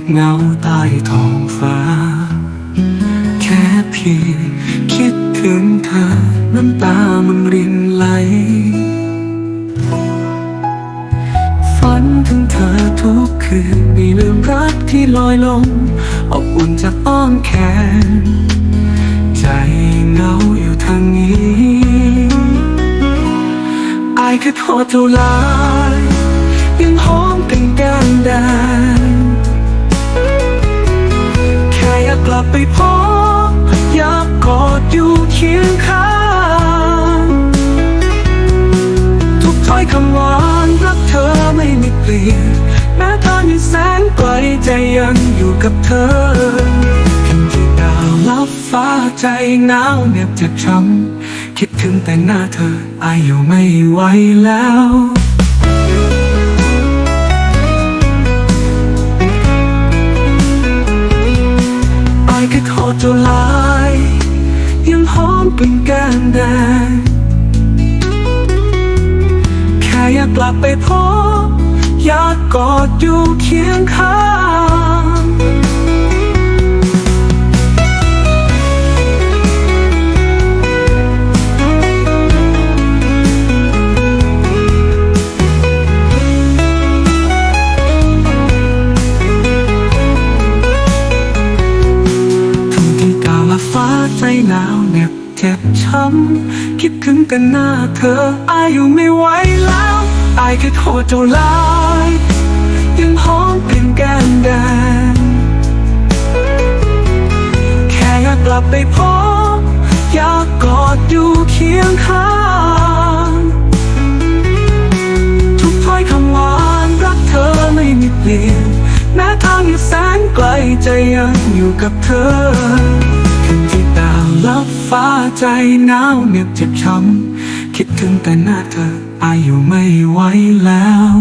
บเงาใต้ท้องฟ้า แค่เพียงคิดถึงเธอน้ำตามันรินไหลฝันถึงเธอทุกคืนมีลืมรักที่ลอยลงอบอุ่นจากอ้อมแขน ใจเงาอยู่ทางนี้ไอายคือโทษเท่าไรยังหอมเป็นการดา ลับไปพบอยากกอดอยู่เคียงข้างทุกถ้อยคำหวานรักเธอไม่มีเปลี่ยนแม้ตอนอยู่แสนไกลใจยังอยู่กับเธอที่ดาวลับฟ้าใจหนาวเหน็บจะช้ำคิดถึงแต่หน้าเธออายอยู่ไม่ไหวแล้ว จะลายยังหอมเป็นแก้มแดง แค่อยากกลับไปพบอยากกอดอยู่เคียงข้าง ใจหนาวเหน็บเจ็บช้ำคิดถึงแต่หน้าเธออายอยู่ไม่ไหวแล้วอายแค่โทษเจ้าลายยังหอมเป็นแก้มแดงแค่อยากกลับไปพบอยากกอดอยู่เคียงข้างทุกถ้อยคำหวานรักเธอไม่มีเปลี่ยนแม้ทางอยู่แสนไกลใจยังอยู่กับเธอ ฟ้าใจหนาวเหน็บเจ็บช้ำคิดถึงแต่หน้าเธออายอยู่ไม่ไหวแล้ว